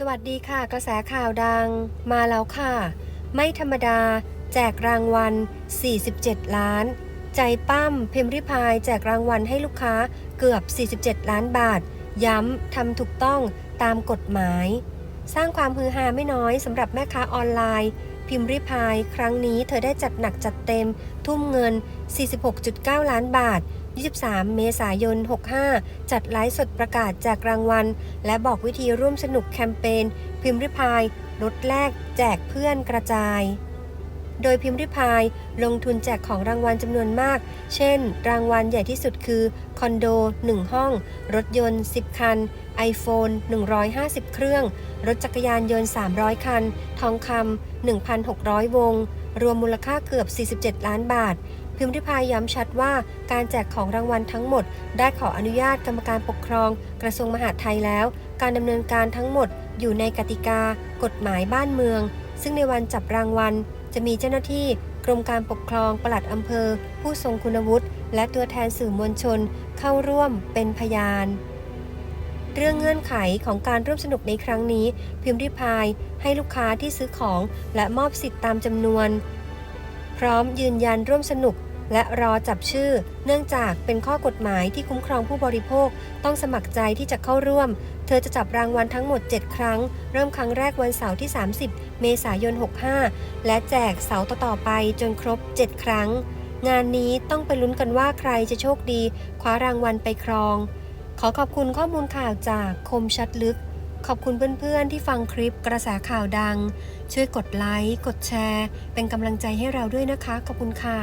สวัสดีค่ะ กระแสข่าวดังมาแล้วค่ะ ไม่ธรรมดา แจกรางวัล 47 ล้าน ใจปั้มพิมพ์ริพายแจกรางวัลให้ลูกค้าเกือบ 47 ล้านบาท ย้ำทำถูกต้องตามกฎหมาย สร้างความฮือฮาไม่น้อยสำหรับแม่ค้าออนไลน์ พิมพ์ริพาย ครั้งนี้เธอได้จัดหนักจัดเต็ม ทุ่มเงิน 46.9 ล้านบาท 23 เมษายน 65 จัดไลฟ์สดประกาศแจกรางวัล และบอกวิธีร่วมสนุกแคมเปญพิมพ์ริพายลดแลกแจกเพื่อนกระจาย โดยพิมพ์ริพายลงทุนแจกของรางวัลจำนวนมาก เช่น รางวัลใหญ่ที่สุดคือ คอนโด 1 ห้อง รถยนต์ 10 คัน iPhone 150 เครื่อง รถจักรยานยนต์ 300 คัน ทองคำ1,600 วง รวมมูลค่าเกือบ 47 ล้านบาท พิมพ์ริพายย้ำชัดว่าการแจกของรางวัลทั้งหมด ได้ขออนุญาตกรรมการปกครอง กระทรวงมหาดไทยแล้ว การดำเนินการทั้งหมดอยู่ในกติกา กฎหมายบ้านเมือง ซึ่งในวันจับรางวัล จะมีเจ้าหน้าที่กรมการปกครองปลัดอำเภอ ผู้ทรงคุณวุฒิและตัวแทนสื่อมวลชน เข้าร่วมเป็นพยาน เรื่องเงื่อนไขของการร่วมสนุกในครั้งนี้ พิมพ์ริพายให้ลูกค้าที่ซื้อของและมอบสิทธิ์ตามจำนวน พร้อมยืนยันร่วมสนุก และรอจับชื่อ เนื่องจากเป็นข้อกฎหมายที่คุ้มครองผู้บริโภค ต้องสมัครใจที่จะเข้าร่วม เธอจะจับรางวัลทั้งหมด 7 ครั้ง เริ่มครั้งแรกวันเสาร์ที่ 30 เมษายน 65 และแจกเสาร์ต่อๆไปจนครบ 7 ครั้ง งานนี้ต้องไปลุ้นกันว่าใครจะโชคดี คว้ารางวัลไปครอง ขอขอบคุณข้อมูลข่าวจากคมชัดลึก ขอบคุณเพื่อนๆที่ฟังคลิปกระแสข่าวดัง ช่วยกดไลค์ กดแชร์ เป็นกำลังใจให้เราด้วยนะคะ ขอบคุณค่ะ